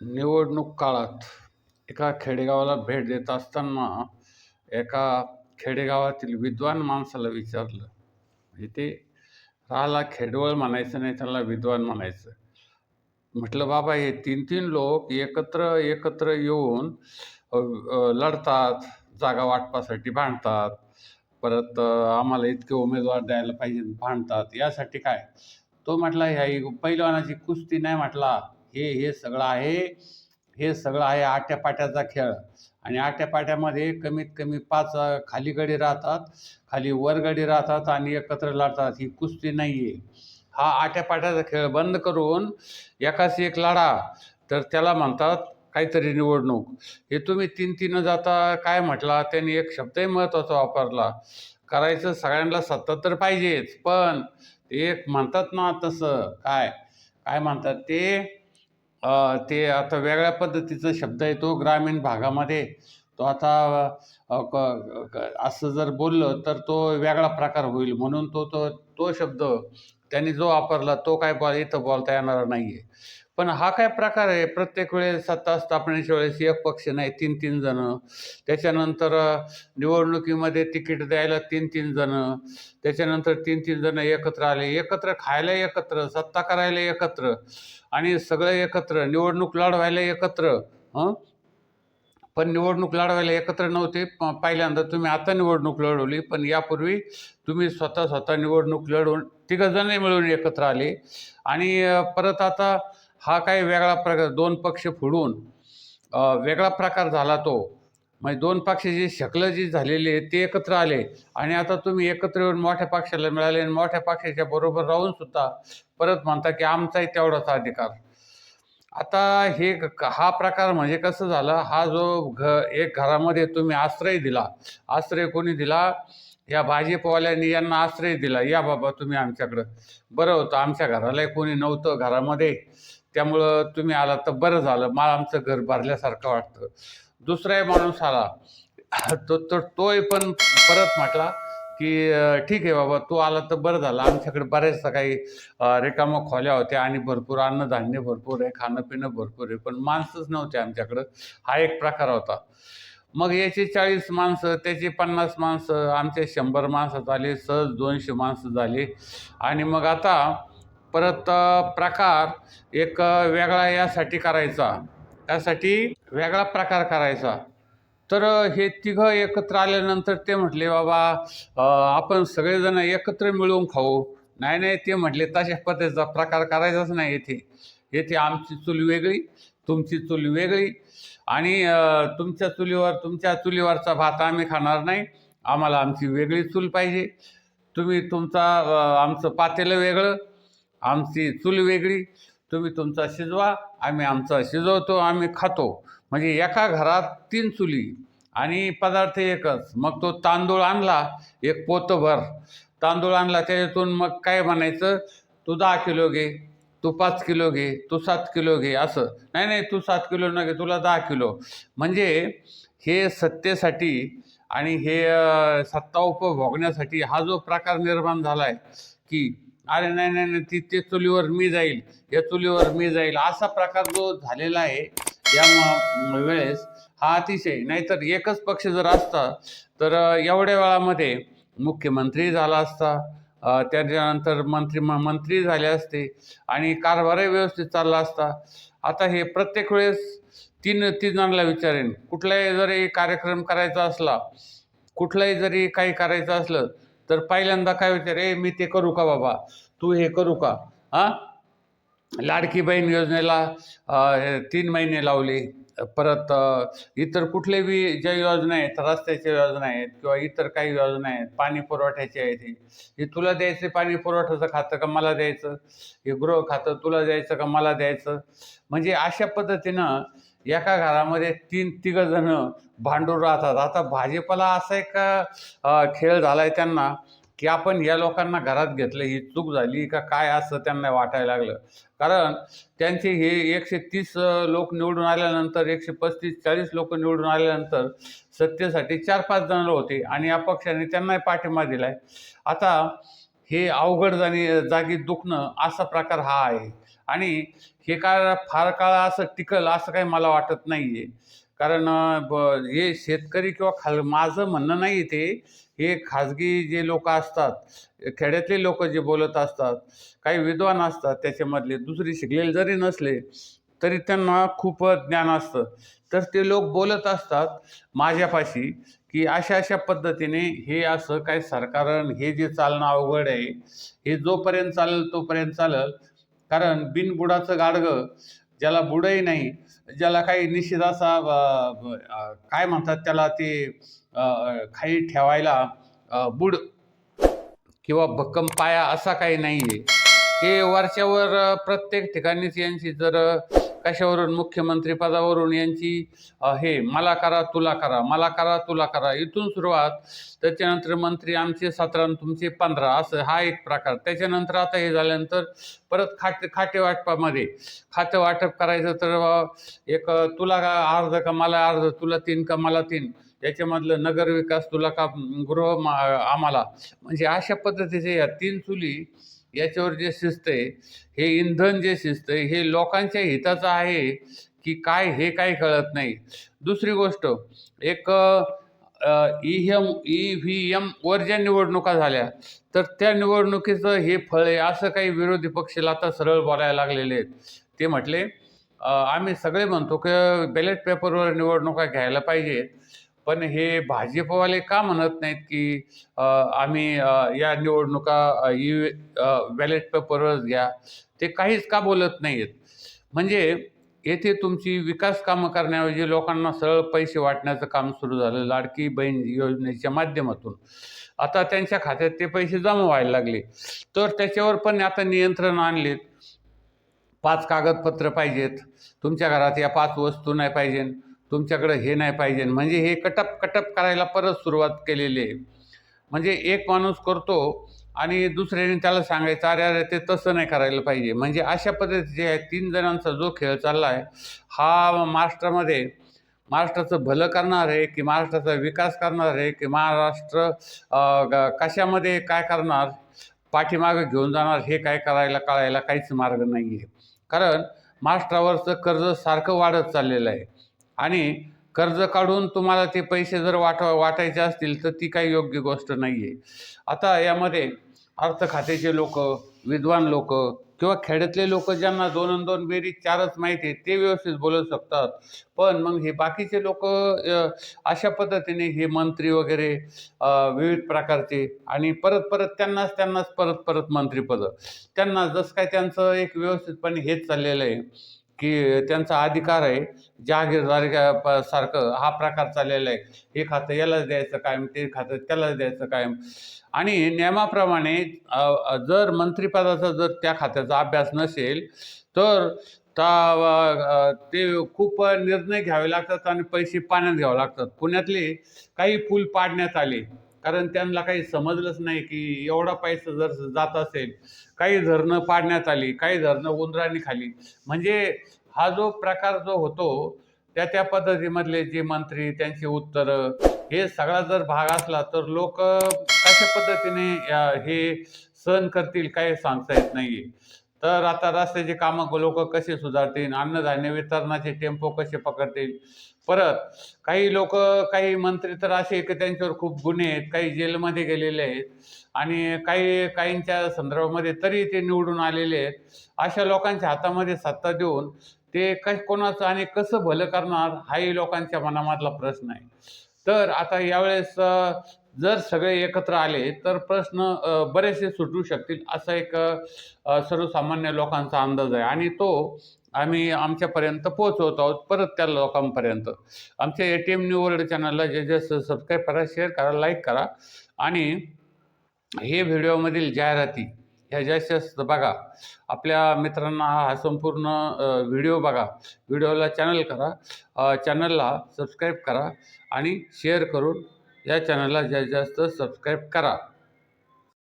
निवडणूक काळात एका खेडेगावाला भेट देत असताना एका खेडेगावातील विद्वान माणसाला विचारलं म्हणजे ते राहायला खेडवळ म्हणायचं नाही त्याला विद्वान म्हणायचं. म्हटलं बाबा हे तीन तीन लोक एकत्र एकत्र येऊन लढतात जागा वाटपासाठी भांडतात परत आम्हाला इतके उमेदवार द्यायला पाहिजे भांडतात यासाठी काय? तो म्हटला ह्या ही पहिलवानाची कुस्ती नाही म्हटला हे हे सगळं आहे. हे सगळं आहे आट्यापाट्याचा खेळ. आणि आट्यापाट्यामध्ये कमीत कमी पाच खाली गडी राहतात खाली वर गडी राहतात आणि एकत्र लढतात. ही कुस्ती नाही आहे हा आट्यापाट्याचा खेळ बंद करून एकाच एक लढा. तर त्याला म्हणतात काहीतरी निवडणूक. हे तुम्ही तीन तीन जाता काय म्हटला? त्यांनी एक शब्दही महत्त्वाचा वापरला. करायचं सगळ्यांना सत्ता तर पाहिजेच पण ते एक म्हणतात ना तसं. काय? काय म्हणतात ते? ते आता वेगळ्या पद्धतीचा शब्द आहे तो ग्रामीण भागामध्ये. तो आता क- असं जर बोललं तर तो वेगळा प्रकार होईल. म्हणून तो तो तो शब्द त्यांनी जो वापरला तो काय बोल इथं बोलता येणार नाही आहे पण हा काय प्रकार आहे? प्रत्येक वेळेस सत्ता स्थापनेच्या वेळेस एक पक्ष नाही तीन तीन जणं. त्याच्यानंतर निवडणुकीमध्ये तिकीट द्यायला तीन तीन जणं. त्याच्यानंतर तीन तीन जणं एकत्र आले. एकत्र खायला एकत्र सत्ता करायला एकत्र आणि सगळं एकत्र. निवडणूक लढवायला एकत्र हं पण निवडणूक लढवायला एकत्र नव्हते. प पहिल्यांदा तुम्ही आता निवडणूक लढवली पण यापूर्वी तुम्ही स्वतः स्वतः निवडणूक लढवून तिघंजणही मिळून एकत्र आले. आणि परत आता हा काही वेगळा प्रकार दोन पक्ष फोडून वेगळा प्रकार झाला तो. म्हणजे दोन पक्षाची शकलं जी झालेली आहे ते एकत्र आले. आणि आता तुम्ही एकत्र येऊन मोठ्या पक्षाला मिळाले आणि मोठ्या पक्षाच्या बरोबर राहून सुद्धा परत म्हणता की आमचाही तेवढाच अधिकार. आता हे क- हा प्रकार म्हणजे कसं झालं? हा जो घ एक घरामध्ये तुम्ही आश्रय दिला. आश्रय कोणी दिला? या भाजीपवाल्यांनी यांना आश्रय दिला. या बाबा तुम्ही आमच्याकडं. बरं होतं आमच्या घरालाही कोणी नव्हतं घरामध्ये. त्यामुळं तुम्ही आला तर बरं झालं. मला आमचं घर भरल्यासारखं वाटतं. दुसराही माणूस आला. तो तर तोही पण परत म्हटला की ठीक आहे बाबा तू आला तर बरं झालं. आमच्याकडे बऱ्याचशा काही अं, रिकामं खोल्या होत्या आणि भरपूर अन्नधान्य भरपूर आहे खाणं पिणं भरपूर आहे पण माणसंच नव्हते आमच्याकडं. हा एक प्रकार होता. मग याचे चाळीस माणसं त्याचे पन्नास माणसं आमचे शंभर माणसं झाले सहज दोनशे माणसं झाली. आणि मग आता परत प्रकार एक वेगळा यासाठी करायचा. त्यासाठी वेगळा प्रकार करायचा. तर हे तिघं एकत्र आल्यानंतर ते म्हटले बाबा आपण सगळेजण एकत्र मिळून खाऊ. नाही नाही ते म्हटले तशा पद्धतीचा प्रकार करायचाच नाही येथे. येथे आमची चूल वेगळी तुमची चूल वेगळी आणि तुमच्या चुलीवर तुमच्या चुलीवरचा भात आम्ही खाणार नाही. आम्हाला आमची वेगळी चूल पाहिजे. तुम्ही तुमचा आमचं पातेलं वेगळं आमची चूल वेगळी तुम्ही तुमचा शिजवा आम्ही आमचा शिजवतो आम्ही खातो. म्हणजे एका घरात तीन चुली आणि पदार्थ एकच. मग तो तांदूळ आणला एक पोतभर. तांदूळ आणला त्याच्यातून मग काय म्हणायचं तू दहा किलो घे तू पाच किलो घे तू सात किलो घे असं. नाही नाही तू सात किलो न घे तुला दहा किलो. म्हणजे हे सत्तेसाठी आणि हे सत्ता उपभोगण्यासाठी हा जो प्रकार निर्माण झाला आहे की अरे नाही नाही नाही ती ते चुलीवर मी जाईल या चुलीवर मी जाईल. असा प्रकार जो झालेला आहे या वेळेस हा अतिशय नाहीतर एकच पक्ष जर असता तर एवढ्या वेळामध्ये मुख्यमंत्री झाला असता त्याच्यानंतर मंत्री म- मंत्री झाले असते आणि कारभारही व्यवस्थित चालला असता. आता हे प्रत्येक वेळेस तीन तीन विचारेन कुठलाही जरी कार्यक्रम करायचा असला कुठलाही जरी काही करायचं असलं तर पहिल्यांदा काय विचार ए मी ते करू का बाबा? तू हे करू का? हां? लाडकी बहीण योजनेला हे तीन महिने लावली. परत इतर कुठले बी ज्या योजना आहेत रस्त्याच्या योजना आहेत किंवा इतर काही योजना आहेत पाणी पुरवठ्याची आहेत हे. तुला द्यायचं पाणी पुरवठ्याचं खातं का मला द्यायचं? हे गृह खातं तुला द्यायचं का मला द्यायचं? म्हणजे अशा पद्धतीनं एका घरामध्ये तीन तिघं जणं भांडून राहतात. आता भाजीपाला असा एक खेळ झाला आहे त्यांना. की आपण या लोकांना घरात घेतलं ही चूक झाली का काय असं त्यांना वाटायला लागलं. कारण त्यांचे हे एकशे तीस लोक निवडून आल्यानंतर एकशे पस्तीस चाळीस लोक निवडून आल्यानंतर सत्तेसाठी चार पाच जण होते आणि या पक्षाने त्यांनाही पाठिंबा दिला आहे आता हे अवघड जाणी जागी दुखणं असा प्रकार हा आहे. आणि हे काय फार काळ असं टिकल असं काही मला वाटत नाही आहे कारण ब हे शेतकरी किंवा खाल माझं म्हणणं नाही ते हे खाजगी जे लोक असतात खेड्यातले लोक जे बोलत असतात काही विद्वान असतात त्याच्यामधले दुसरी शिकलेले जरी नसले तरी त्यांना खूप ज्ञान असतं. तर ते लोक बोलत असतात माझ्यापाशी की अशा अशा पद्धतीने हे असं काय सरकार हे जे चालणं अवघड आहे हे जोपर्यंत चालेल तोपर्यंत चालेल. कारण बिनबुडाचं गाडगं ज्याला बुडही नाही ज्याला काही निश्चित असा काय म्हणतात त्याला ते काही ठेवायला बुड किंवा भक्कम पाया असा काही नाही आहे हे वरच्यावर प्रत्येक ठिकाणीच यांची जर कशावरून मुख्यमंत्री पदावरून यांची हे मला करा तुला करा मला करा तुला करा इथून सुरुवात. त्याच्यानंतर मंत्री आमचे सतरा तुमचे पंधरा असं हा एक प्रकार. त्याच्यानंतर आता हे झाल्यानंतर परत खाते खाते वाटपामध्ये. खाते वाटप करायचं तर एक तुला का अर्ध का मला अर्ध तुला तीन का मला तीन? याच्यामधलं नगर विकास तुला का गृह आम्हाला? म्हणजे अशा पद्धतीचे या तीन चुली याच्यावर जे शिस्त आहे हे इंधन जे शिस्त आहे हे लोकांच्या हिताचं आहे की काय हे काय कळत नाही. दुसरी गोष्ट एक ई एम ई व्ही एमवर ज्या निवडणुका झाल्या तर त्या निवडणुकीचं हे फळ आहे असं काही विरोधी पक्षाला आता सरळ बोलायला लागलेले आहेत. ते म्हटले आम्ही सगळे म्हणतो की बॅलेट पेपरवर निवडणुका घ्यायला पाहिजेत. पण हे भाजपवाले का म्हणत नाहीत की आम्ही या निवडणुका यू ई बॅलेट पेपरवरच घ्या? ते काहीच का बोलत नाहीत? म्हणजे येथे तुमची विकास कामं करण्याऐवजी लोकांना सरळ पैसे वाटण्याचं काम सुरू झालं लाडकी बहीण योजनेच्या माध्यमातून. आता त्यांच्या खात्यात ते पैसे जमा व्हायला लागले. तर त्याच्यावर पण आता नियंत्रण आणलेत. पाच कागदपत्र पाहिजेत. तुमच्या घरात या पाच वस्तू नाही पाहिजे तुमच्याकडं हे नाही पाहिजे. म्हणजे हे कटप कटप करायला परत सुरुवात केलेली आहे. म्हणजे एक माणूस करतो आणि दुसऱ्याने त्याला सांगायचं अरे अरे ते तसं नाही करायला पाहिजे. म्हणजे अशा पद्धतीचे आहे. तीन जणांचा जो खेळ चालला आहे हा महाराष्ट्रामध्ये महाराष्ट्राचं भलं करणार आहे की महाराष्ट्राचा विकास करणार आहे की महाराष्ट्र ग- कशामध्ये काय करणार पाठीमागं घेऊन जाणार हे काय करायला कळायला काहीच मार्ग नाही आहे कारण महाराष्ट्रावरचं कर्ज सारखं वाढत चाललेलं आहे. आणि कर्ज काढून तुम्हाला ते पैसे जर वाटा वाटायचे असतील तर ती काही योग्य गोष्ट नाही आहे आता यामध्ये अर्थ खात्याचे लोक विद्वान लोक किंवा खेड्यातले लोक ज्यांना दोन दोन बेरीज चारच माहिती आहे ते व्यवस्थित बोलू शकतात. पण मग हे बाकीचे लोक अशा पद्धतीने हे मंत्री वगैरे विविध प्रकारचे आणि परत परत त्यांनाच त्यांनाच परत परत मंत्रीपदं. त्यांना जसं काय त्यांचं एक व्यवस्थितपणे हेच चाललेलं आहे. की त्यांचा अधिकार आहे जहागीरदारी सारखं हा प्रकार चाललेला आहे. हे खातं यालाच द्यायचं कायम ते खातं त्यालाच द्यायचं कायम. आणि नियमाप्रमाणे जर मंत्रिपदाचा जर त्या खात्याचा अभ्यास नसेल तर त्या ते खूप निर्णय घ्यावे लागतात आणि पैसे पाण्यात घ्यावे लागतात. पुण्यातले काही पूल पाडण्यात आले. कारण त्यांना काही समजलंच नाही की एवढा पैसा जर जात असेल काही धरणं पाडण्यात आली काही धरणं उंदरांनी खाली. म्हणजे हा जो प्रकार जो होतो त्या त्या पद्धतीमधले जे मंत्री त्यांची उत्तरं हे सगळा जर भाग असला तर लोक कशा पद्धतीने हे सहन करतील काही सांगता येत नाही तर आता रस्त्याची कामं लोक कसे सुधारतील अन्नधान्य वितरणाचे टेम्पो कसे पकडतील? परत काही लोक काही मंत्री तर असे की त्यांच्यावर खूप गुन्हे आहेत काही जेलमध्ये गेलेले आहेत आणि काही काहींच्या संदर्भामध्ये तरी ते निवडून आलेले आहेत. अशा लोकांच्या हातामध्ये सत्ता देऊन ते कश कोणाचं आणि कसं भलं करणार हाही लोकांच्या मनामधला प्रश्न आहे. तर आता यावेळेस जर सगळे एकत्र आले तर प्रश्न बरेचसे सुटू शकतील असा एक सर्वसामान्य लोकांचा अंदाज आहे. आणि तो आम्ही आमच्यापर्यंत पोहोचवत आहोत परत त्या लोकांपर्यंत. आमच्या A T M new world चॅनलला जे जे सबस्क्राईब करा शेअर करा लाईक करा. आणि हे व्हिडिओमधील जाहिराती ह्या जास्त जास्त बघा आपल्या मित्रांना हा संपूर्ण व्हिडिओ बघा. व्हिडिओला चॅनल करा चॅनलला सबस्क्राईब करा आणि शेअर करून या चॅनलला जास्तीत जास्त सबस्क्राईब करा.